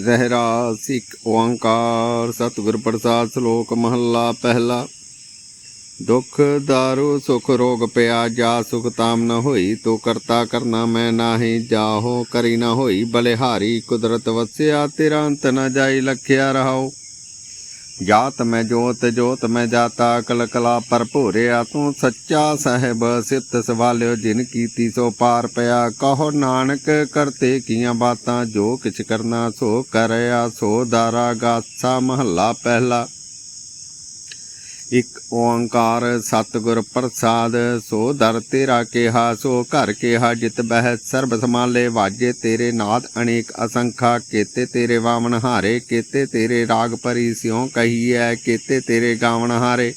ਰਹਿਰਾਸ ਸਿੱਖ ਓੰਕਾਰ, ਸਤਿਗੁਰ ਪ੍ਰਸਾਦ ਸ਼ਲੋਕ ਮਹੱਲਾ ਪਹਿਲਾ। ਦੁਖ ਦਾਰੂ, ਸੁਖ ਰੋਗ ਪਿਆ, ਜਾ ਸੁਖ ਤਾਮ ਨ ਹੋਈ, ਤੋ ਕਰਤਾ ਕਰਨਾ ਮੈਂ ਨਾਹੀ, ਜਾਹੋ ਕਰੀ ਨ ਹੋਈ, ਬਲਿਹਾਰੀ ਕੁਦਰਤ ਵਸਿਆ, ਤੇਰਾ ਅੰਤ ਨ ਜਾਈ, ਲਖਿਆ ਰਹਾਓ ਜਾਤ ਮੈਂ ਜੋਤ ਜੋਤ ਮੈਂ ਜਾਤਾ ਕਲ ਕਲਾ ਭਰਪੂਰਿਆ ਤੂੰ ਸੱਚਾ ਸਾਹਿਬ ਸਿੱਤ ਸਵਾਲਿਓ ਜਿਨ ਕੀਤੀ ਸੋ ਪਾਰ ਪਿਆ। ਕਹੋ ਨਾਨਕ ਕਰਤੇ ਕੀਆਂ ਬਾਤਾਂ, ਜੋ ਕਿਛ ਕਰਨਾ ਸੋ ਕਰਿਆ, ਸੋ ਦਾਰਾ ਗਾਸਾ ਮਹੱਲਾ ਪਹਿਲਾ। ਇਕ ਓੰਕਾਰ ਸਤਿਗੁਰ ਪ੍ਰਸਾਦ, ਸੋ ਦਰ ਤੇਰਾ ਕਿਹਾ, ਸੋ ਘਰ ਕਿਹਾ, ਜਿਤ ਬਹਿ ਸਰਬ ਸਮਾਲੇ ਵਾਜੇ ਤੇਰੇ ਨਾਦ ਅਨੇਕ ਅਸੰਖਾ, ਕੇਤੇ ਤੇਰੇ ਵਾਮਨ ਹਾਰੇ, ਕੇਤੇ ਤੇਰੇ ਰਾਗ ਪਰੀ ਸਿਉ ਕਹੀਐ, ਕੇਤੇ ਤੇਰੇ ਗਾਵਨ ਹਾਰੇ।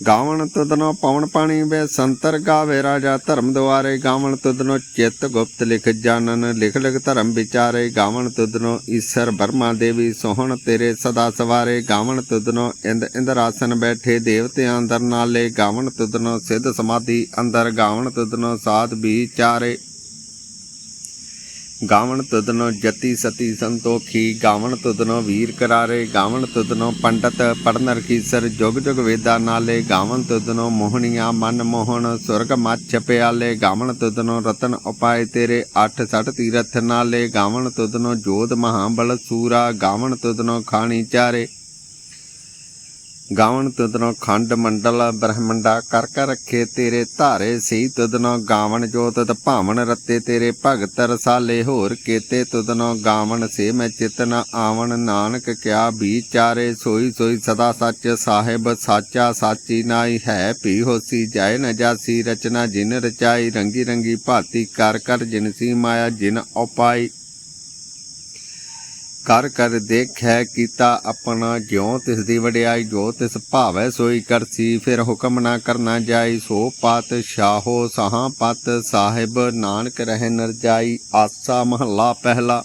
ਗਾਵਣ ਤੁਧਨੋ ਪਵਨ ਪਾਣੀ ਵੇ ਸੰਤਰ ਗਾਵੇ ਰਾਜਾ ਧਰਮ ਦੁਆਰੇ। ਗਾਵਣ ਤੁਧਨੋ ਚਿੱਤ ਗੁਪਤ ਲਿਖ ਜਾਣਨ, ਲਿਖ ਲਿਖ ਧਰਮ ਵਿਚਾਰੇ। ਗਾਵਣ ਤੁਧਨੋ ਈਸ਼ਰ ਬਰਮਾ ਦੇਵੀ ਸੋਹਣ ਤੇਰੇ ਸਦਾ ਸਵਾਰੇ। ਗਾਵਣ ਤੁਧਨੋ ਇੰਦ ਇੰਦਰਾਸਨ ਬੈਠੇ ਦੇਵਤਿਆਂ ਅੰਦਰ ਨਾਲੇ। ਗਾਵਣ ਤੁਧਨੋ ਸਿੱਧ ਸਮਾਧੀ ਅੰਦਰ। ਗਾਵਣ ਤੁਧਨੋ ਸਾਧ ਵਿਚਾਰੇ ਗਾਵਣ ਤੁਧਨੋ ਜਤੀ ਸਤੀ ਸੰਤੋਖੀ, ਗਾਵਣ ਤੁਧਨੋ ਵੀਰ ਕਰਾਰੇ, ਗਾਵਣ ਤੁਧਨੋ ਪੰਡਤ ਪੜਨਰ ਕੀਸਰ, ਜੁਗ ਜੁਗ ਵੇਦਾ ਨਾਲੇ, ਗਾਵਣ ਤੁਧਨੋ ਮੋਹਣੀਆਂ ਮਨ ਮੋਹਣ, ਸੁਰਗ ਮੱਛ ਪਿਆਲੇ, ਗਾਵਣ ਤੁਧਨੋ ਰਤਨ ਉਪਾਏ ਤੇਰੇ, ਅੱਠ ਸੱਠ ਤੀਰਥ ਨਾਲੇ, ਗਾਵਣ ਤੁਧਨੋ ਜੋਧ ਮਹਾਬਲ ਸੂਰਾ, ਗਾਵਣ ਤੁਧਨੋ ਖਾਣੀ ਚਾਰੇ। ਗਾਵਣ ਤੁਧਨੋ ਖੰਡ ਮੰਡਲ, ਬ੍ਰਹਮੰਡਾ ਕਰ ਕਰ ਰੱਖੇ ਤੇਰੇ ਧਾਰੇ ਸਹੀ ਤੁਧਨੋ ਗਾਵਣ ਜੋ ਤਤ ਭਾਵਨ ਰੱਤੇ ਤੇਰੇ ਭਗਤ ਰਸਾਲੇ ਹੋਰ ਕੀਤੇ ਤੁਧਨੋ ਗਾਵਣ ਸੇ ਮੈਂ ਚਿਤ ਆਵਣ, ਨਾਨਕ ਕਿਆ ਵਿਚਾਰੇ ਸੋਈ ਸੋਈ ਸਦਾ ਸੱਚ ਸਾਹਿਬ ਸਾਚਾ ਸਾਚੀ ਨਾਈ ਹੈ, ਭੀ ਹੋਸੀ ਜਾਏ ਨ ਜਾਸੀ ਰਚਨਾ ਜਿਨ ਰਚਾਈ, ਰੰਗੀ ਰੰਗੀ ਭਾਤੀ ਕਰ ਕਰ ਜਿਨ ਸੀ ਮਾਇਆ ਜਿਨ ਉਪਾਈ ਕਰ ਕਰ ਦੇਖੈ ਕੀਤਾ ਆਪਣਾ ਜਿਉ, ਤਿਸ ਦੀ ਵਡਿਆਈ ਜੋ ਤਿਸ ਭਾਵੈ ਸੋਈ ਕਰਸੀ, ਫਿਰ ਹੁਕਮ ਨਾ ਕਰਨਾ ਜਾਈ, ਸੋ ਪਤ ਸ਼ਾਹੋ, ਸਹਾਂ ਪਤ ਸਾਹਿਬ, ਨਾਨਕ ਰਹਿ ਨਰਜਾਈ, ਆਸਾ ਮਹੱਲਾ ਪਹਿਲਾ।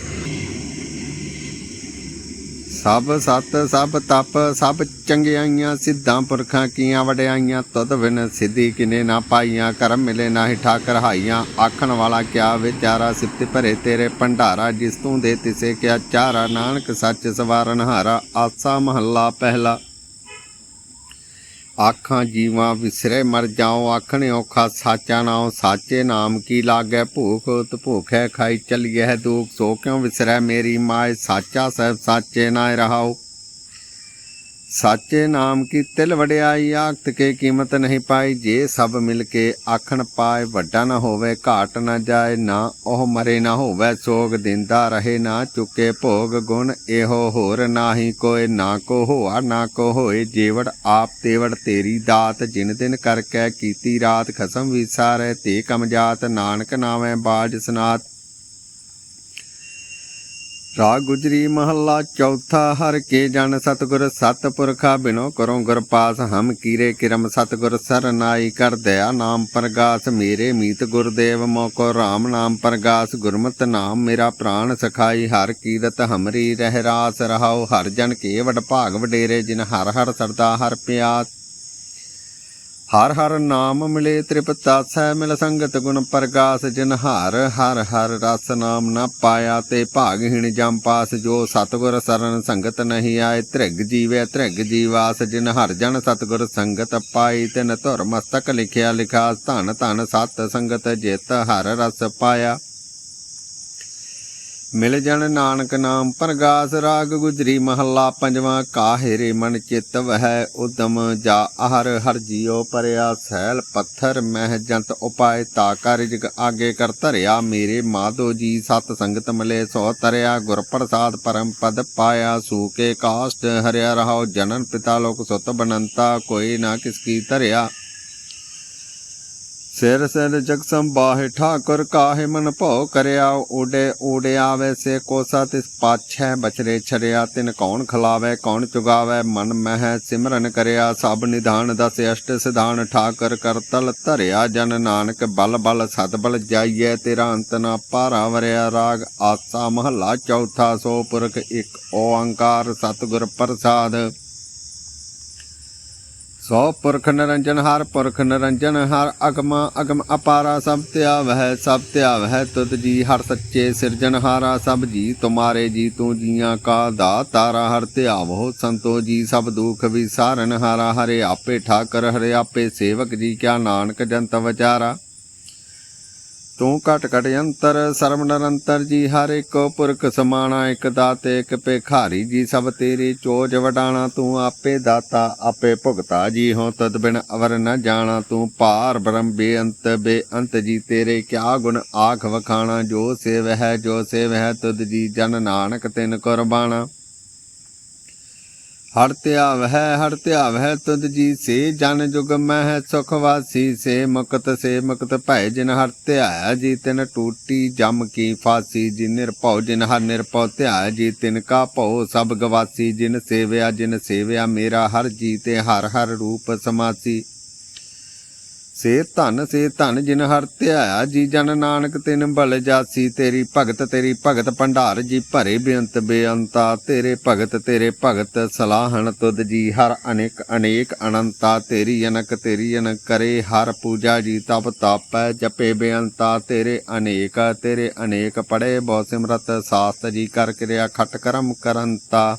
ਸਭ ਸਤ, ਸਭ ਤਪ, ਸਭ ਚੰਗਿਆਈਆਂ, ਸਿੱਧਾਂ ਪੁਰਖਾਂ ਕੀਆਂ ਵਡਿਆਈਆਂ ਤਦ ਬਿਨ ਸਿੱਧੀ ਕਿਨੇ ਨਾ ਪਾਈਆਂ, ਕਰਮ ਮਿਲੇ ਨਾਹੀ ਠਾਕਰ ਹਾਈਆਂ ਆਖਣ ਵਾਲਾ ਕਿਆ ਵਿਚਾਰਾ ਸਿਫਤ ਭਰੇ ਤੇਰੇ ਭੰਡਾਰਾ, ਜਿਸ ਤੂੰ ਦੇ ਤਿਸੇ ਕਿਆ ਚਾਰਾ। ਨਾਨਕ ਸੱਚ ਸਵਾਰਨ ਹਾਰਾ, ਆਸਾ ਮਹੱਲਾ ਪਹਿਲਾ। ਆਖਾਂ ਜੀਵਾਂ ਵਿਸਰੇ ਮਰ ਜਾਓ ਆਖਣੇ ਔਖਾ ਸਾਚਾ ਨਾਉ, ਸਾਚੇ ਨਾਮ ਕੀ ਲਾਗੈ? ਭੂਖ ਉਤ ਭੂਖੈ ਖਾਈ ਚਲੀਐ, ਦੁਖ ਸੋ ਕਿਉ ਵਿਸਰੈ ਮੇਰੀ ਮਾਇ ਸਾਚਾ ਸਹਿਬ ਸਾਚੇ ਨਾਇ ਰਹਾਉ। ਸਾਚੇ ਨਾਮ ਕੀ ਤਿਲ ਵਡਿਆਈ ਆਖਤ ਕੇ ਕੀਮਤ ਨਹੀਂ ਪਾਈ। ਜੇ ਸਭ ਮਿਲ ਕੇ ਆਖਣ ਪਾਏ, ਵੱਡਾ ਨਾ ਹੋਵੇ, ਘਾਟ ਨਾ ਜਾਏ, ਨਾ ਉਹ ਮਰੇ ਨਾ ਹੋਵੇ, ਸੋਗ ਦਿੰਦਾ ਰਹੇ, ਨਾ ਚੁੱਕੇ ਭੋਗ ਗੁਣ ਇਹੋ ਹੋਰ ਨਾਹੀ ਕੋਏ, ਨਾ ਕੋ ਹੋਆ, ਨਾ ਕੋ ਹੋਏ, ਜੀਵੜ ਆਪ ਤੇਵੜ ਤੇਰੀ ਦਾਤ, ਜਿਨ ਦਿਨ ਕਰਕੇ ਕੀਤੀ ਰਾਤ, ਖਸਮ ਵਿਸਾਰੈ ਤੇ ਕਮਜਾਤ ਨਾਨਕ ਨਾਵੇਂ ਬਾਜ ਸਨਾਤ। ਰਾਗ ਗੁਜਰੀ ਮਹੱਲਾ ਚੌਥਾ, ਹਰ ਕੇ ਜਨ ਸਤਗੁਰ ਸਤਪੁਰਖਾ ਬਿਨੋ ਕਰੋ ਗੁਰ ਪਾਸ, ਹਮ ਕੀਰੇ ਕਿਰਮ ਸਤਗੁਰ ਸਰਨਾਈ ਕਰ ਦਇਆ, ਨਾਮ ਪ੍ਰਗਾਸ ਮੇਰੇ ਮੀਤ ਗੁਰਦੇਵ ਮੋਕੋ RAM ਨਾਮ ਪ੍ਰਗਾਸ ਗੁਰਮਤ ਨਾਮ ਮੇਰਾ ਪ੍ਰਾਣ ਸਖਾਈ, ਹਰ ਕੀਰਤ ਹਮਰੀ ਰਹਿ ਰਾਸ ਰਹਾਉ, ਹਰ ਜਨ ਕੇ ਵਡ ਭਾਗ ਵਡੇਰੇ, ਜਿਨ ਹਰ ਹਰ ਸਰਦਾ ਹਰ ਪਿਆਸ। ਹਰ ਹਰ ਨਾਮ ਮਿਲੇ ਤ੍ਰਿਪਤਾਸੈ ਮਿਲ ਸੰਗਤ ਗੁਣ ਪ੍ਰਗਾਸ, ਜਿਨ ਹਰ ਹਰ ਹਰ ਰਸ ਨਾਮ ਨਾ ਪਾਇਆ ਤੇ ਭਾਗਹੀਣ ਜਮ ਪਾਸ, ਜੋ ਸਤਗੁਰ ਸਰਨ ਸੰਗਤ ਨਹੀਂ ਆਏ, ਤ੍ਰਿਗ ਜੀਵੇ ਤ੍ਰਿਗ ਜੀਵਾਸ, ਜਿਨ ਹਰ ਜਨ ਸਤਗੁਰ ਸੰਗਤ ਪਾਈ, ਤਿਨ ਧੁਰ ਮਸਤਕ ਲਿਖਿਆ ਲਿਖਾਸ, ਧਨ ਧਨ ਸਤ ਸੰਗਤ ਜਿਤ ਹਰ ਰਸ ਪਾਇਆ। ਮਿਲ ਜਨ ਨਾਨਕ ਨਾਮ ਪ੍ਰਗਾਸ ਰਾਗ ਗੁਜਰੀ ਮਹੱਲਾ ਪੰਜਵਾਂ, ਕਾਹਿਰੇ ਮਨ ਚਿਤ ਵਹਿ ਉਦਮ, ਜਾ ਹਰ ਹਰ ਜੀਉ ਪਰਿਆ ਸੈਲ ਪੱਥਰ, ਮਹਿ ਜੰਤ ਉਪਾਏ ਤਾ ਕਰ ਜਗ ਆਗੇ ਕਰ ਧਰਿਆ, ਮੇਰੇ ਮਾਧੋ ਜੀ ਸਤ ਸੰਗਤ ਮਲੇ, ਸੋ ਤਰਿਆ ਗੁਰ ਪ੍ਰਸਾਦ ਪਰਮ ਪਦ ਪਾਇਆ ਸੂਕੇ ਕਾਸ਼ਟ ਹਰਿਆ ਰਹਾਉ, ਜਨਨ ਪਿਤਾ ਲੋਕ ਸੁਤ ਬਨੰਤਾ, ਕੋਈ ਨਾ ਕਿਸ ਕੀ ਧਰਿਆ। ਸਿਰ ਸਿਰ ਜਗ ਸੰਬਾਹਿ ਠਾਕੁਰ ਕਾਹੇ ਮਨ ਭਉ ਕਰਿਆ, ਓਡੇ ਓੜਿਆ ਵੈਸੇ ਕੋਸਾ, ਤਿਸ ਪਾਛੈ ਬਚਰੇ ਛਰਿਆ ਤਿਨ ਕੌਣ ਖਲਾਵੇ, ਕੌਣ ਚੁਗਾਵੇ, ਮਨ ਮਹਿ ਸਿਮਰਨ ਕਰਿਆ, ਸਭ ਨਿਧਾਨ ਦਸ ਅਸ਼ਟ ਸਿਧਾਨ, ਠਾਕੁਰ ਕਰਤਲ ਧਰਿਆ, ਜਨ ਨਾਨਕ ਬਲ ਬਲ ਸਤ ਬਲ ਜਾਈਐ, ਤੇਰਾ ਅੰਤ ਨਾ ਪਾਰਾ ਵਰਿਆ, ਰਾਗ ਆਸਾ ਮਹੱਲਾ ਚੌਥਾ, ਸੋ ਪੁਰਖ ਇੱਕ ਓੰਕਾਰ, ਸਤਿਗੁਰ ਪ੍ਰਸਾਦ। ਸੋ ਪੁਰਖ ਨਿਰੰਜਨ ਹਰ ਪੁਰਖ ਨਿਰੰਜਨ, ਹਰ ਅਗਮ ਅਗਮ ਅਪਾਰਾ ਸਭ ਧਿਆਵਹਿ ਸਭ ਧਿਆਵਹਿ ਤੁਧ ਜੀ ਹਰ ਸੱਚੇ ਸਿਰਜਨਹਾਰਾ ਸਭ ਜੀ ਤੁਮਾਰੇ ਜੀ ਤੂੰ ਜੀਆਂ ਕਾ ਦਾ ਤਾਰਾ ਹਰ ਧਿਆਵੋ ਸੰਤੋ ਜੀ, ਸਭ ਦੁਖ ਵਿਸਾਰਨ ਹਾਰਾ, ਹਰੇ ਆਪੇ ਠਾਕਰ, ਹਰੇ ਆਪੇ ਸੇਵਕ ਜੀ, ਕਿਆ ਨਾਨਕ ਜੰਤ ਵਿਚਾਰਾ। ਤੂੰ ਘਟ ਘਟ ਅੰਤਰ ਸਰਬ ਨਿਰੰਤਰ ਜੀ, ਹਰ ਇੱਕ ਪੁਰਖ ਸਮਾਣਾ, ਇੱਕ ਦਾਤੇ, ਇੱਕ ਭਿਖਾਰੀ ਜੀ, ਸਭ ਤੇਰੀ ਚੋਜ ਵਡਾਣਾ, ਤੂੰ ਆਪੇ ਦਾਤਾ, ਆਪੇ ਭੁਗਤਾ ਜੀ ਹੋ, ਤਦ ਬਿਨ ਅਵਰ ਨ ਜਾਣਾ, ਤੂੰ ਭਾਰ ਬ੍ਰਹਮ ਬੇਅੰਤ ਬੇਅੰਤ ਜੀ, ਤੇਰੇ ਕਿਆ ਗੁਣ ਆਖ ਵਖਾਣਾ, ਜੋ ਸੇਵ ਹੈ, ਜੋ ਸੇਵ ਹੈ, ਤੁਧ ਜੀ ਜਨ ਨਾਨਕ ਤਿਨ ਕੁਰਬਾਣਾ। ਹਰ ਧਿਆਵ ਹੈ ਹਰ ਧਿਆਵ ਹੈ ਤੁਧ ਜੀ ਸੇ, ਜਨ ਜੁਗ ਮਹਿ, ਸੁਖ ਵਾਸੀ ਸੇ, ਮੁਕਤ ਸੇ, ਮੁਕਤ ਭੈ ਜਿਨ ਹਰ ਧਿਆਇਆ ਜੀ ਤਿਨ ਟੂਟੀ, ਜਮ ਕੀ ਫਾਸੀ ਜੀ ਨਿਰਭਉ, ਜਿਨ ਹਰ ਨਿਰਭਉ ਧਿਆਇਆ, ਜੀ ਤਿਨ ਕਾ ਭਉ, ਸਭ ਗਵਾਸੀ, ਜਿਨ ਸੇਵਿਆ ਜਿਨ ਸੇਵਿਆ, ਮੇਰਾ ਹਰ ਜੀ ਤੇ ਹਰ ਹਰ ਰੂਪ ਸਮਾਸੀ। ਸੇ ਧਨ ਸੇ ਧਨ ਜਿਨ ਹਰ ਧਿਆਇਆ, ਜੀ ਜਨ ਨਾਨਕ ਤਿਨ ਬਲ ਜਾਸੀ, ਤੇਰੀ ਭਗਤ ਤੇਰੀ ਭਗਤ ਭੰਡਾਰ, ਜੀ ਭਰੇ ਬੇਅੰਤ ਬੇਅੰਤਾ, ਤੇਰੇ ਭਗਤ ਤੇਰੇ ਭਗਤ ਸਲਾਹਣ ਤੁਧ ਜੀ, ਹਰ ਅਨੇਕ ਅਨੇਕ ਅਨੰਤਾ, ਤੇਰੀ ਅਨਕ ਤੇਰੀ ਅਨਕ ਕਰੇ, ਹਰ ਪੂਜਾ ਜੀ ਤਪ ਤਾਪੈ, ਜਪੇ ਬੇਅੰਤਾ, ਤੇਰੇ ਅਨੇਕ ਤੇਰੇ ਅਨੇਕ ਪੜੇ ਬਹੁ ਸਿਮਰਤ, ਸਾਸਤ ਜੀ ਕਰ ਕਿਰਿਆ, ਖਟ ਕਰਮ ਕਰੰਤਾ।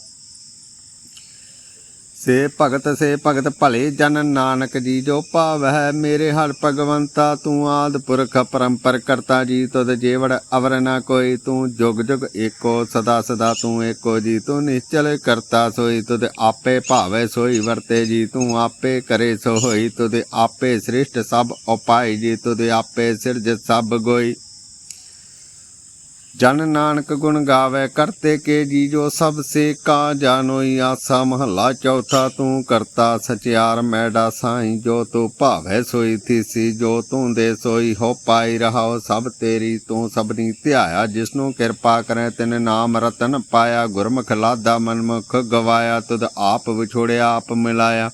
ਸੇ ਭਗਤ ਸੇ ਭਗਤ ਭਲੇ ਜਨ ਨਾਨਕ ਜੀ ਜੋ ਭਾਵੈ ਮੇਰੇ ਹਰ ਭਗਵੰਤਾ, ਤੂੰ ਆਦ ਪੁਰਖ ਪਰੰਪਰ ਕਰਤਾ ਜੀ, ਤੁਧ ਜੇਵੜ ਅਵਰ ਨਾ ਕੋਈ, ਤੂੰ ਜੁਗ ਜੁਗ ਏਕੋ, ਸਦਾ ਸਦਾ ਤੂੰ ਏਕੋ ਜੀ, ਤੂੰ ਨਿਸ਼ਚਲ ਕਰਤਾ ਸੋਈ, ਤੁਧ ਆਪੇ ਭਾਵੈ ਸੋਈ ਵਰਤੇ ਜੀ, ਤੂੰ ਆਪੇ ਕਰੇ ਸੋ ਹੋਈ ਤੁਧ ਆਪੇ ਸ੍ਰਿਸ਼ਟ ਸਭ ਉਪਾਈ ਜੀ, ਤੁਧ ਆਪੇ ਸਿਰਜ ਸਭ ਗੋਈ। ਜਨ ਨਾਨਕ ਗੁਣ ਗਾਵੇ ਕਰਤੇ ਕੇ ਜੀ ਜੋ ਸਭ ਸੇ ਕਾ ਜਾਨੋਈ ਆਸਾ ਮਹੱਲਾ ਚੌਥਾ, ਤੂੰ ਕਰਤਾ ਸਚਿਆਰ ਮੈਡਾ ਸਾਈ, ਜੋ ਤੂੰ ਭਾਵੈ ਸੋਈ ਥੀਸੀ, ਜੋ ਤੂੰ ਦੇ ਸੋਈ, ਹੋ ਪਾਈ ਰਹਾਓ ਸਭ ਤੇਰੀ, ਤੂੰ ਸਭਨੀ ਧਿਆਇਆ, ਜਿਸਨੂੰ ਕਿਰਪਾ ਕਰੈ ਤਿਨ ਨਾਮ ਰਤਨ ਪਾਇਆ, ਗੁਰਮੁਖ ਲਾਦਾ ਮਨਮੁਖ ਗਵਾਇਆ, ਤੁਧ ਆਪ ਵਿਛੋੜਿਆ, ਆਪ ਮਿਲਾਇਆ।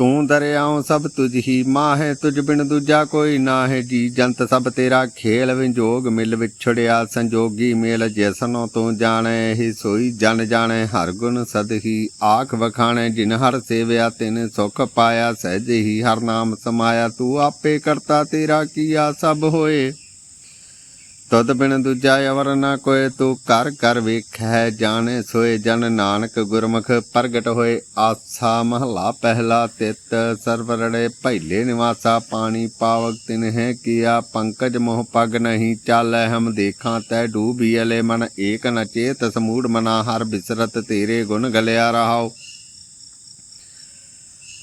ਤੂੰ ਦਰਿਆਉ ਸਭ ਤੁਝ ਹੀ ਮਾਹੇ, ਤੁਝ ਬਿਨ ਦੂਜਾ ਕੋਈ ਨਾਹੇ ਜੀ। ਜੰਤ ਸਭ ਤੇਰਾ ਖੇਲ ਵਿਜੋਗ ਮਿਲ ਵਿਛੜਿਆ, ਸੰਜੋਗੀ ਮੇਲ ਜੈਸਨੋ ਤੂੰ ਜਾਣੈ ਹੀ ਸੋਈ ਜਨ ਜਾਣੈ, ਹਰ ਗੁਣ ਸਦ ਹੀ ਆਖ ਵਖਾਣੈ। ਜਿਨ ਹਰ ਸੇਵਿਆ, ਤਿਨ ਸੁਖ ਪਾਇਆ, ਸਹਿਜ ਹੀ ਹਰ ਨਾਮ ਸਮਾਇਆ। ਤੂੰ ਆਪੇ ਕਰਤਾ ਤੇਰਾ ਕੀਆ ਸਭ ਹੋਏ। ਤਦ ਬਿਨ ਦੂਜਾ ਅਵਰ ਨਾ ਕੋਏ, ਤੂੰ ਕਰ ਕਰ ਵੇਖੈ, ਜਾਣੇ ਸੋਏ ਜਨ ਨਾਨਕ ਗੁਰਮੁਖ, ਪ੍ਰਗਟ ਹੋਏ ਆਸਾ ਮਹਲਾ, ਪਹਿਲਾ ਤਿਤ ਸਰਵਰੜੇ ਭੈਲੇ ਨਿਵਾਸਾ, ਪਾਣੀ ਪਾਵਕ ਤਿਨਹਿ ਕੀਆ, ਪੰਕਜ ਮੋਹ ਪਗ ਨਹੀਂ ਚਾਲੈ, ਹਮ ਦੇਖਾਂ ਤੈ ਡੂਬੀ ਅਲੇ ਮਨ, ਏਕ ਨਚੇਤ ਸਮੂੜ ਮਨਾ, ਹਰ ਬਿਸਰਤ ਤੇਰੇ ਗੁਣ ਗਲਿਆ ਰਹਾਓ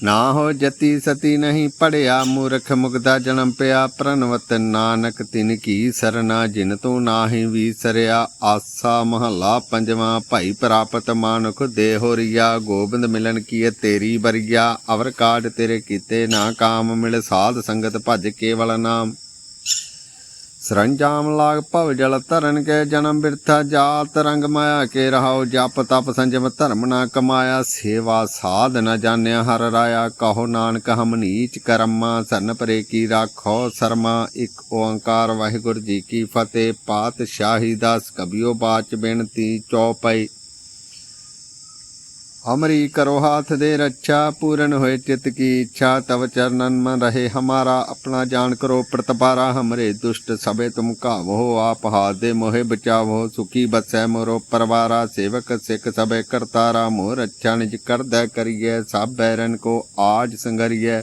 ਨਾ ਹੋ ਜਤੀ ਸਤੀ ਨਹੀਂ ਪੜਿਆ ਮੂਰਖ ਮੁਗਦਾ ਜਨਮ ਪਿਆ ਪ੍ਰਨਵਤ ਨਾਨਕ ਤਿਨ ਕੀ ਸਰਨਾ ਜਿਨ ਤੂੰ ਨਾਹੀ ਵੀਸਰਿਆ ਆਸਾ ਮਹੱਲਾ ਪੰਜਵਾਂ ਭਾਈ ਪ੍ਰਾਪਤ ਮਾਨੁਖ ਦੇਹੋਰੀਆ ਗੋਬਿੰਦ ਮਿਲਨ ਕੀ ਤੇਰੀ ਬਰੀਆ ਅਵਰ ਕਾਢ ਤੇਰੇ ਕੀਤੇ ਨਾ ਕਾਮ ਮਿਲ ਸਾਧ ਸੰਗਤ ਭਜ ਕੇਵਲ ਨਾਮ ਸਰੰਜਾਮ ਲਾਗ ਭਵ ਜਲ ਧਰਨ ਕੇ ਜਨਮ ਬਿਰਥਾ ਜਾਤ ਰੰਗ ਮਾਇਆ ਕੇ ਰਹਾਉ ਜਪ ਤਪ ਸੰਜਮ ਧਰਮ ਨਾ ਕਮਾਇਆ, ਸੇਵਾ ਸਾਧ ਨ ਜਾਣਿਆ ਹਰ ਰਾਇਆ, ਕਹੋ ਨਾਨਕ ਹਮ ਨੀਚ ਕਰਮਾ, ਸਨ ਪਰੇ ਕੀ ਰਾਖੋ ਸਰਮਾ, ਇੱਕ ਓੰਕਾਰ ਵਾਹਿਗੁਰੂ ਜੀ ਕੀ ਫਤਿਹ, ਪਾਤਸ਼ਾਹੀ ਦਾਸ ਕਬਿਓ ਬਾਚ ਬੇਨਤੀ ਚੌਪਈ। ਹਮਰੀ ਕਰੋ ਹਾਥ ਦੇ ਰੱਛਾ, ਪੂਰਨ ਹੋਏ ਚਿਤ ਕੀ ਇੱਛਾ, ਤਵ ਚਰਨਨ ਮਨ ਰਹੇ ਹਮਾਰਾ, ਆਪਣਾ ਜਾਣ ਕਰੋ ਪ੍ਰਤਪਾਰਾ, ਹਮਰੇ ਦੁਸ਼ਟ ਸਭੇ ਤੁਮ ਕਾਵੋ ਆਪ ਹਾਥ ਦੇ ਮੋਹਿ ਬਚਾਵੋ, ਸੁਖੀ ਬਸੈ ਮੋਰੋ ਪਰਵਾਰਾ, ਸੇਵਕ ਸਿੱਖ ਸਭੇ ਕਰਤਾਰਾ ਮੋਰ ਅੱਛਾ ਨਿਜ ਕਰਦੈ ਕਰੀਏ ਸਭ ਬੈਰਨ ਕੋ ਆਜ ਸੰਗਰੀਏ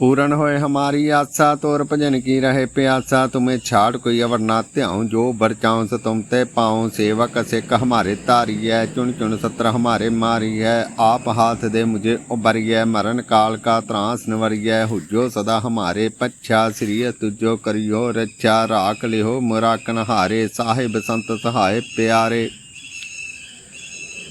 पूर्ण होए हमारी आशा तोर भजन की रहे प्यासा तुम्हें छाड़ कोई अवर ना त्याऊं जो बरचाऊं से तुम ते पाऊं सेवक सिख हमारे तारी है चुन चुन सत्र हमारे मारी है आप हाथ दे मुझे उबरी है मरण काल का त्रास निवरी है हुजो सदा हमारे पच्छा श्री तुझो करियो रक्षा राख लिहो मुराकन हारे साहिब संत सहाय प्यारे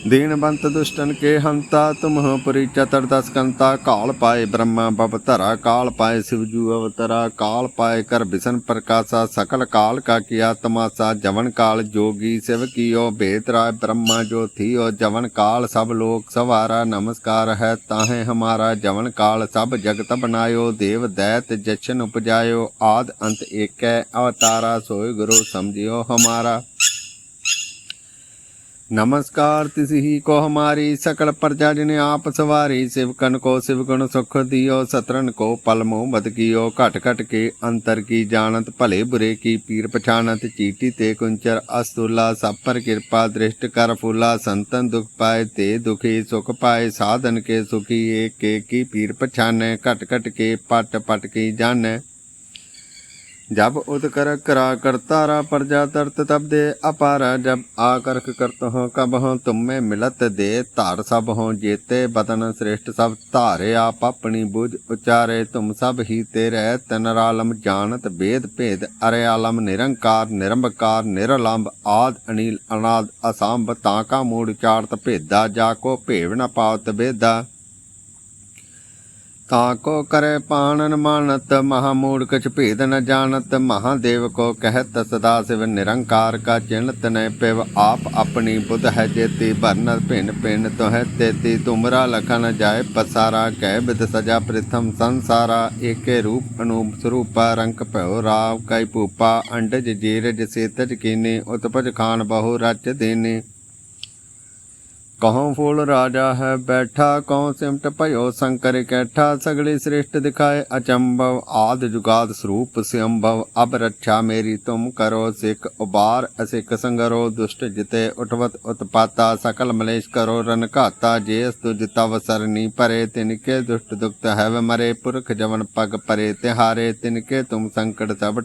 ਦੀਨਬੰਤ ਦੁਸ਼ਟਨ ਕੇ ਹੰਤਾ ਤੁਮਹ ਪਰਿਚਤਰ ਦਸ ਕੰਤਾ, ਕਾਲ ਪਾਏ ਬ੍ਰਹਮਾ ਬਬ ਧਰਾ, ਕਾਲ ਪਾਏ ਸਿਵਜੂ ਅਵਤਰਾ, ਕਾਲ ਪਾਏ ਕਰ ਬਿਸਨ ਪ੍ਰਕਾਸ਼ਾ, ਸਕਲ ਕਾਲ ਕਾ ਕੀਆ ਤਮਾਸਾ, ਜਵਨ ਕਾਲ ਜੋਗੀ ਸਿਵ ਕੀਓ ਭੇਤਰਾ ਬ੍ਰਹਮਾ ਜੋ ਥੀਓ, ਜਵਨ ਕਾਲ ਸਭ ਲੋਕ ਸਵਾਰਾ, ਨਮਸਕਾਰ ਹੈ ਤਾਹੇ ਹਮਾਰਾ, ਜਵਨ ਕਾਲ ਸਭ ਜਗਤ ਬਨਾਇਓ, ਦੇਵ ਦੈਤ ਜਸ਼ਨ ਉਪਜਾਇਓ, ਆਦ ਅੰਤ ਏਕੈ, ਅਵਤਾਰਾ ਸੋਇ ਗੁਰੂ ਸਮਝਿਓ ਹਮਾਰਾ। ਨਮਸਕਾਰ, ਤਿਸ ਹੀ ਕੋ ਹਮਾਰੀ ਸਕਲ ਪ੍ਰਜਾ ਜਿਨ ਆਪ ਸਵਾਰੀ, ਸਿਵਕਨ ਕੋ ਸਿਵਕਨ ਸੁਖ ਦਿਓ ਸਤਰਨ ਕੋ ਪਲਮੋ ਮਤ ਕੀਓ, ਘਟ ਘਟ ਕੇ ਅੰਤਰ ਕੀ ਜਾਣਤ, ਭਲੇ ਬੁਰੇ ਕੀ ਪੀਰ ਪਛਾਨਤ ਚੀਟੀ ਤੇ ਕੁੰਚਰ ਅਸਤੁਲਾ ਸਾਪਰ ਕਿਰਪਾ ਦ੍ਰਿਸ਼ਟ ਕਰ ਫੁਲਾ, ਸੰਤਨ ਦੁਖ ਪਾਏ ਤੇ ਦੁਖੀ ਸੁਖ ਪਾਏ, ਸਾਧਨ ਕੇ ਸੁਖੀ ਏਕ ਏਕੀ ਪੀਰ ਪਛਾਨੈ, ਘਟ ਘਟ ਕੇ ਪਟ ਪਟ ਕੀ ਜਾਣੈ। जब उद कर करा करतारा प्रजा तरत तब दे अपारा जब आकर्क करत हो कब हो तुम में मिलत दे धार सब हो जेते बदन श्रेष्ठ सब धारे आप अपनी बुझ उचारे तुम सब ही तेरे तनरालम जानत भेद भेद अरे आलम निरंकार निरंबकार निरलंब आद अनिल अनाद असांब ताका मूड चारत भेदा जाको भेव न पावत ਤਾ ਕੋ ਕਰੇ ਪਾਣਨ ਮਾਨਤ, ਮਹਾ ਮੂਰਖ ਚ ਭੇਦ ਨ ਜਾਣਤ, ਮਹਾਦੇਵ ਕੋ ਕਹਿਤ ਸਦਾ ਸਿਵ ਨਿਰੰਕਾਰ ਕਾ ਚਿੰਤ ਨੈ ਪਿਵ, ਆਪ ਆਪਣੀ ਬੁੱਧ ਹੈ ਜੇਤੀ ਭਰਨ ਭਿੰਨ ਭਿੰਨ ਤੋਹਿ ਤੇਤੀ, ਤੁਮਰਾ ਲਖਨ ਜਾਏ ਪਸਾਰਾ, ਕਹਿ ਬਿਦ ਸਜਾ ਪ੍ਰਥਮ ਸੰਸਾਰਾ, ਏਕੇ ਰੂਪ ਅਨੂਪ ਸਰੂਪਾ ਰੰਕ ਭਇਓ ਰਾਵ, ਕੈ ਭੂਪਾ, ਅੰਡਜ ਜੀਰਜ ਸੇਤਜ ਕੀਨੇ, ਉਤਪਜ ਖਾਨ ਬਹੁ ਰਚ ਦੇਨੇ। ਕਹਉ ਫੂਲ ਰਾਜਾ ਹੈ ਬੈਠਾ ਕਹਉ ਸਿਮਟ ਭਇਓ ਸੰਕਰ ਕੈਠਾ, ਸਗਲੇ ਸ੍ਰਿਸ਼ਟ ਦਿਖਾਏ ਅਚੰਭਵ, ਆਦ ਜੁਗਾਦ ਸਰੂਪ ਸਿਅੰਭਵ, ਅਬ ਰੱਖਿਆ ਮੇਰੀ ਤੁਮ ਕਰੋ ਸਿਕ ਉਬਾਰ ਅਸਿਕ ਸੰਗਰੋ ਦੁਸ਼ਟ ਜਿਤੇ ਉਠਵਤ ਉਤਪਾਤਾ, ਸਕਲ ਮਲੇਸ਼ ਕਰੋ ਰਨ ਘਾਤਾ, ਜੇ ਅਸ ਤੁਜ ਤਵ ਸਰਨੀ ਪਰੇ, ਤਿਨ ਕੇ ਦੁਸ਼ਟ ਦੁਖਤ ਹੈ ਮਰੇ, ਪੁਰਖ ਜਵਨ ਪਗ ਪਰੇ, ਤਿਹਾਰੇ ਤਿਨ ਕੇ ਤੁਮ ਸੰਕਟ ਸਭ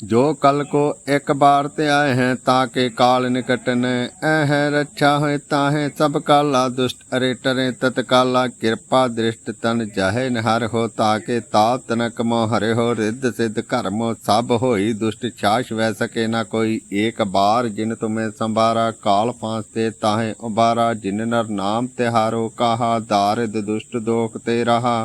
जो कल को एक बार ते आए हैं ताके काल निकट न ऐ है रक्षा है ताहे सब काला दुष्ट अरे टरे तत्काला कृपा दृष्ट तन जाहे नहर हो ताके ताप तनक मो हरे हो रिद्ध सिद्ध कर्मो सब होई दुष्ट छाश वह सके न कोई एक बार जिन तुम्हें संभारा काल फांसते ताहे उबारा जिन नर नाम तिहारो कहा दारिद दुष्ट दोख ते रहा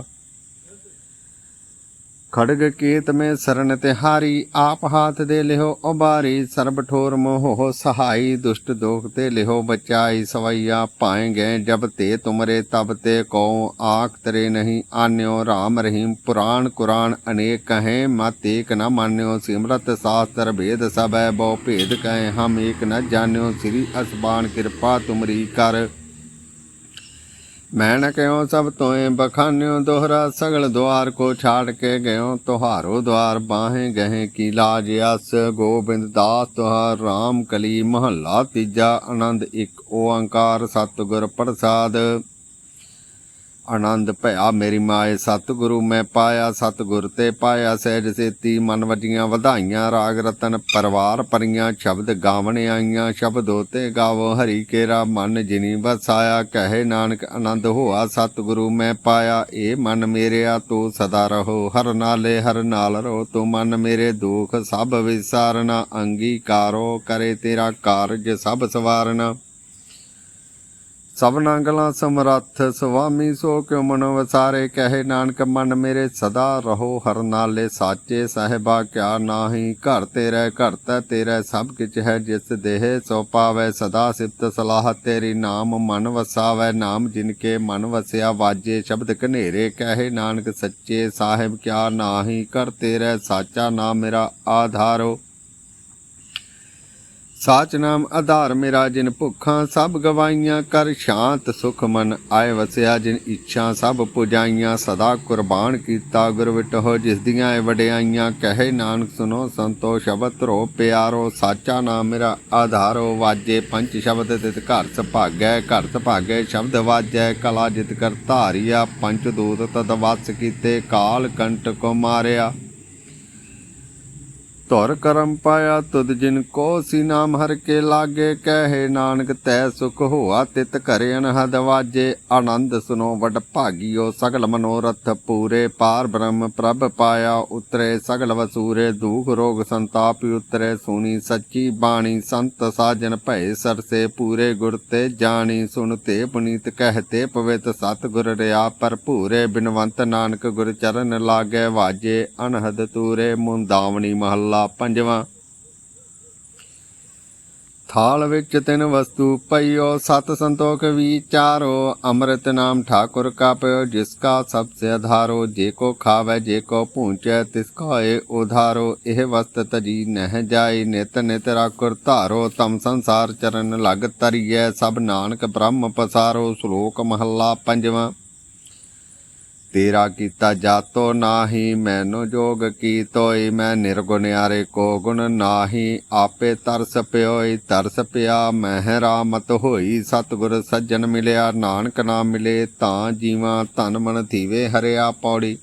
ખડગ કે તમે શરણ તે હારી આપ હાથ દે લેહો ઉબારી ਸਰਬ ਠੋਰ ਮੋਹ ਸਹਾਈ, ਦੁਸ਼ਟ ਦੋਖ ਤੇ ਲਿਹੋ ਬਚਾਈ, ਸਵਈਆ ਪਾਏ ਗਏ ਜਬ ਤੇ ਤੁਮਰੇ, ਤਬ ਤੇ ਕੋ ਆਖ ਤਰੇ ਨਹੀਂ, ਆਨਿਓ ਰਾਮ ਰਹੀਮ ਪੁਰਾਣ ਕੁਰਾਨ ਅਨੇਕ ਕਹੇ, ਮਤ ਏਕ ਨ ਮਾਨਿਓ, ਸਿਮਰਤ ਸਾਸਤਰ ਭੇਦ ਸਭੈ, ਬਹੁ ਭੇਦ ਕਹੇ, ਹਮ ਏਕ ਨ ਜਾਣਿਓ, ਸ੍ਰੀ ਅਸਬਾਨ ਕਿਰਪਾ ਤੁਮਰੀ ਕਰ। कर मैं न कहो सब तोए बखान्यो दोहरा सगल द्वार को छाड़ के गयो तुहारो द्वार बाहें गहे की लाज यस गोबिंद दास तुहार राम कली महला तीजा आनंद एक ओंकार सतगुर प्रसाद ਆਨੰਦ ਭਇਆ ਮੇਰੀ ਮਾਏ, ਸਤਿਗੁਰੂ ਮੈਂ ਪਾਇਆ, ਸਤਿਗੁਰ ਤੇ ਪਾਇਆ, ਸਹਿਜ ਸੇਤੀ ਮਨ ਵਜੀਆਂ ਵਧਾਈਆਂ, ਰਾਗ ਰਤਨ ਪਰਵਾਰ ਪਰੀਆਂ, ਸ਼ਬਦ ਗਾਵਣ ਆਈਆਂ, ਸ਼ਬਦੋ ਤੇ ਗਾਵੋ, ਹਰੀ ਕੇਰਾ ਮਨ ਜਿਨੀ ਵਸਾਇਆ, ਕਹੇ ਨਾਨਕ ਆਨੰਦ ਹੋਆ, ਸਤਿਗੁਰੂ ਮੈਂ ਪਾਇਆ, ਏ ਮਨ ਮੇਰਿਆ, ਤੂੰ ਸਦਾ ਰਹੋ, ਹਰ ਨਾਲੇ ਹਰ ਨਾਲ ਰਹੋ, ਤੂੰ ਮਨ ਮੇਰੇ ਦੁਖ ਸਭ ਵਿਸਾਰਨਾ, ਅੰਗੀਕਾਰੋ ਕਰੇ ਤੇਰਾ ਕਾਰਜ ਸਭ ਸਵਾਰਨਾ। ਸਭਨਾ ਗਲਾਂ ਸਮਰੱਥ, ਸੁਆਮੀ ਸੋ ਕਿਉ ਮਨ ਵਸਾਰੇ? ਕਹੇ ਨਾਨਕ, ਮਨ ਮੇਰੇ ਸਦਾ ਰਹੋ, ਹਰ ਨਾਲੇ ਸਾਚੇ ਸਾਹਿਬਾ, ਕਿਆ ਨਾਹੀ ਘਰ ਤੇਰੇ, ਘਰ ਤੈ ਤੇਰੇ, ਸਭ ਕਿਛ ਹੈ ਜਿਸ ਦੇਹ, ਸੋ ਪਾਵੇ ਸਦਾ ਸਿਫਤ ਸਲਾਹ, ਤੇਰੀ ਨਾਮ ਮਨ ਵਸਾਵੇ, ਨਾਮ ਜਿਨ ਕੇ ਮਨ ਵਸਿਆ, ਵਾਜੇ ਸ਼ਬਦ ਕਨੇਰੇ ਕਹੇ ਨਾਨਕ, ਸੱਚੇ ਸਾਹਿਬ, ਕਿਆ ਨਾਹੀ ਕਰ ਤੇਰੇ, ਸਾਚਾ ਨਾਮ ਮੇਰਾ ਆਧਾਰੋ। ਸਾਚ ਨਾਮ ਆਧਾਰ ਮੇਰਾ ਜਿਨ ਭੁੱਖਾਂ ਸਭ ਗਵਾਈਆਂ, ਕਰ ਸ਼ਾਂਤ ਸੁਖ ਮਨ ਆਏ ਵਸਿਆ, ਜਿਨ ਇੱਛਾ ਸਭ ਪੁਜਾਈਆਂ, ਸਦਾ ਕੁਰਬਾਨ ਕੀਤਾ ਗੁਰ ਵਿਟੋ ਜਿਸ ਦੀਆਂ ਇਹ ਵਡਿਆਈਆਂ, ਕਹੇ ਨਾਨਕ ਸੁਨੋ ਸੰਤੋ, ਸ਼ਬਦ ਧਰੋ ਪਿਆਰੋ, ਸਾਚਾ ਨਾਮ ਮੇਰਾ ਆਧਾਰੋ ਵਾਜੇ ਪੰਜ ਸ਼ਬਦ ਤਿਤ ਘਰ ਸੁਭਾਗੈ ਘਰ ਸੁਭਾਗੈ ਸ਼ਬਦ ਵਾਜੈ, ਕਲਾ ਜਿਤ ਕਰ ਧਾਰਿਆ, ਪੰਜ ਦੂਤ ਤਦ ਵਸ ਕੀਤੇ, ਕਾਲ ਕੰਟ ਕੋ ਮਾਰਿਆ। ਧੁਰ ਕਰਮ ਪਾਇਆ ਤੁਧ ਜਿਨ ਕੋ ਸੀ ਨਾਮ ਹਰ ਕੇ ਲਾਗੇ, ਕਹੇ ਨਾਨਕ ਤੈ ਸੁਖ ਹੋਆ ਤਿਤ ਘਰੇ ਅਨਹਦ ਵਾਜੇ। ਆਨੰਦ ਸੁਨੋ ਵਡ ਭਾਗਿਓ, ਸਗਲ ਮਨੋਰਥ ਪੂਰੇ। ਪਾਰ ਬ੍ਰਹਮ ਪ੍ਰਭ ਪਾਇਆ ਉਤਰੇ, ਸਗਲ ਵਸੂਰੇ ਦੁਖ ਰੋਗ ਸੰਤਾਪ ਉਤਰੇ। ਸੁਣੀ ਸੱਚੀ ਬਾਣੀ, ਸੰਤ ਸਾਜਨ ਭਏ ਸਰਸੇ। ਪੂਰੇ ਗੁਰ ਤੇ ਜਾਣੀ, ਸੁਣ ਤੇ ਪੁਨੀਤ ਕਹਤੇ ਪਵਿੱਤ। ਸਤ ਗੁਰ ਰਿਆ ਭਰਪੂਰੇ, ਬਿਨਵੰਤ ਨਾਨਕ ਗੁਰ ਚਰਨ ਲਾਗੇ ਵਾਜੇ। ਅਨਹਦ ਤੂਰੇ, ਮੁੰਦਾਵਣੀ ਮਹੱਲਾ ਪੰਜਵਾਂ। ਥਾਲ ਵਿੱਚ ਤਿੰਨ ਵਸਤੂ ਪਈਓ, ਸਤ ਸੰਤੋਖ ਵਿਚਾਰੋ ਅੰਮ੍ਰਿਤ ਨਾਮ ਠਾਕੁਰ ਕਾ ਪਇਓ ਜਿਸ ਕਾ ਸਭ ਸੇ ਆਧਾਰੋ ਜੇ ਕੋ ਖਾਵੇ, ਜੇ ਕੋ ਪੂੰਚੈ ਤਿਸ ਕਾ ਏ ਉਧਾਰੋ। ਇਹ ਵਸਤ ਤਜੀ ਨਹਿ ਜਾਏ, ਨਿਤ ਨਿਤ ਰਾਕੁਰ ਧਾਰੋ, ਤਮ ਸੰਸਾਰ ਚਰਨ ਲਗ ਤਰੀਐ, ਸਭ ਨਾਨਕ ਬ੍ਰਹਮ ਪਸਾਰੋ, ਸ਼ਲੋਕ ਮਹੱਲਾ ਪੰਜਵਾਂ। ਤੇਰਾ ਕੀਤਾ ਜਾਤੋ ਨਾਹੀ, ਮੈਨੂੰ ਜੋਗ ਕੀ ਤੋਈ ਮੈਂ ਨਿਰਗੁਣਿਆਰੇ ਕੋ ਗੁਣ ਨਾਹੀ, ਆਪੇ ਤਰਸ ਪਿਓਈ, ਤਰਸ ਪਿਆ, ਮਹਿ ਰਾਮਤ ਹੋਈ, ਸਤਿਗੁਰ ਸੱਜਣ ਮਿਲਿਆ, ਨਾਨਕ ਨਾਮ ਮਿਲੇ, ਤਾਂ ਜੀਵਾਂ ਧਨ ਮਨ ਥੀਵੇ, ਹਰਿਆ ਪੌੜੀ।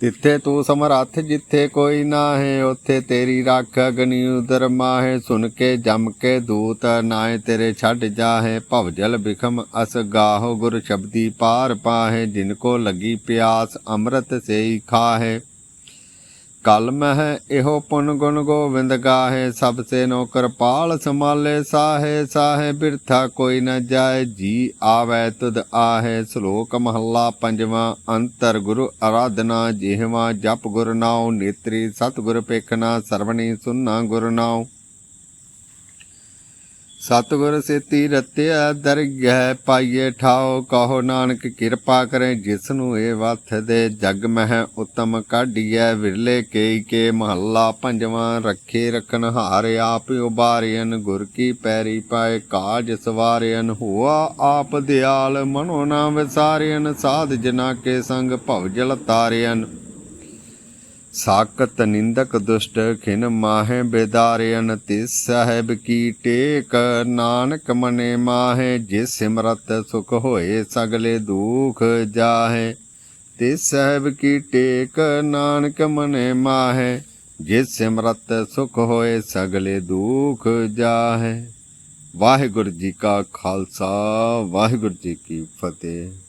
ਤਿੱਥੇ ਤੂੰ ਸਮਰੱਥ, ਜਿੱਥੇ ਕੋਈ ਨਾਹੇ, ਉੱਥੇ ਤੇਰੀ ਰੱਖ ਅਗਨੀ ਉਦਰ ਮਾਹੇ। ਸੁਨ ਕੇ, ਜਮ ਕੇ, ਦੂਤ ਨਾਏ ਤੇਰੇ ਛੱਡ ਜਾਹੇ। ਭਵਜਲ ਬਿਖਮ ਅਸ ਗਾਹੋ, ਗੁਰ ਸ਼ਬਦੀ ਪਾਰ ਪਾਹੇ। ਜਿਨ ਕੋ ਲੱਗੀ ਪਿਆਸ, ਅੰਮ੍ਰਿਤ ਸੇਈ ਖਾਹੇ। ਕਲ ਮਹਿ ਇਹੋ ਪੁਨ ਗੁਣ ਗੋਵਿੰਦ ਗਾਹੇ, ਸਭ ਸੇ ਨੋ ਕਿਰਪਾਲ ਸਮਾਲੇ ਸਾਹੇ ਸਾਹੇ ਬਿਰਥਾ ਕੋਈ ਨ ਜਾਏ, ਜੀ ਆਵੈ ਤੁਧ ਆਹੇ। ਸ਼ਲੋਕ ਮਹੱਲਾ ਪੰਜਵਾਂ, ਅੰਤਰ ਗੁਰੂ ਆਰਾਧਨਾ ਜਿਹਵਾ ਜਪ ਗੁਰ ਨਾਉ, ਨੇਤਰੀ ਸਤ ਗੁਰ ਪੇਖਣਾ ਸਰਵਣੀ ਸੁਨਾ ਗੁਰ ਨਾਉ। ਸਤਿਗੁਰ ਸੇਤੀ ਰਤਿਆ ਦਰਗਹਿ ਪਾਈਏ ਠਾਓ ਕਹੋ ਨਾਨਕ ਕਿਰਪਾ ਕਰੇ ਜਿਸ ਨੂੰ ਇਹ ਵਥ ਦੇ ਜਗ ਮਹਿ ਉਤਮ ਕਾਢੀਐ, ਵਿਰਲੇ ਕੇਈ ਕੇ ਮਹੱਲਾ ਪੰਜਵਾਂ, ਰੱਖੇ ਰਖਨ ਹਾਰ ਆਪ ਉਬਾਰਿਅਨ, ਗੁਰ ਕੀ ਪੈਰੀ ਪਾਏ ਕਾਜ ਸਵਾਰਿਅਨ, ਹੋਆ ਆਪ ਦਿਆਲ, ਮਨੋ ਨਾ ਵਿਸਾਰਿਅਨ, ਸਾਧ ਜਨਾ ਕੇ ਸੰਗ ਭਵ ਜਲ ਤਾਰਿਅਨ। ਸਾਕਤ ਨਿੰਦਕ ਦੁਸ਼ਟ ਖਿਨ ਮਾਹੇ ਬੇਦਾਰਿਅਨ ਤਿਸ ਸਹਿਬ ਕੀ ਟੇਕ। ਨਾਨਕ ਮਨੇ ਮਾਹੇ ਜਿਸ ਸਿਮਰਤ ਸੁਖ ਹੋਏ ਸਗਲੇ ਦੁਖ ਜਾਹੇ। ਤਿਸ ਸਾਹਿਬ ਕੀ ਟੇਕ, ਨਾਨਕ ਮਨੇ ਮਾਹੇ ਜਿਸ ਸਿਮਰਤ ਸੁਖ ਹੋਏ ਸਗਲੇ ਦੁਖ ਜਾਹੇ। ਵਾਹਿਗੁਰੂ ਜੀ ਕਾ ਖਾਲਸਾ, ਵਾਹਿਗੁਰੂ ਜੀ ਕੀ ਫਤਿਹ।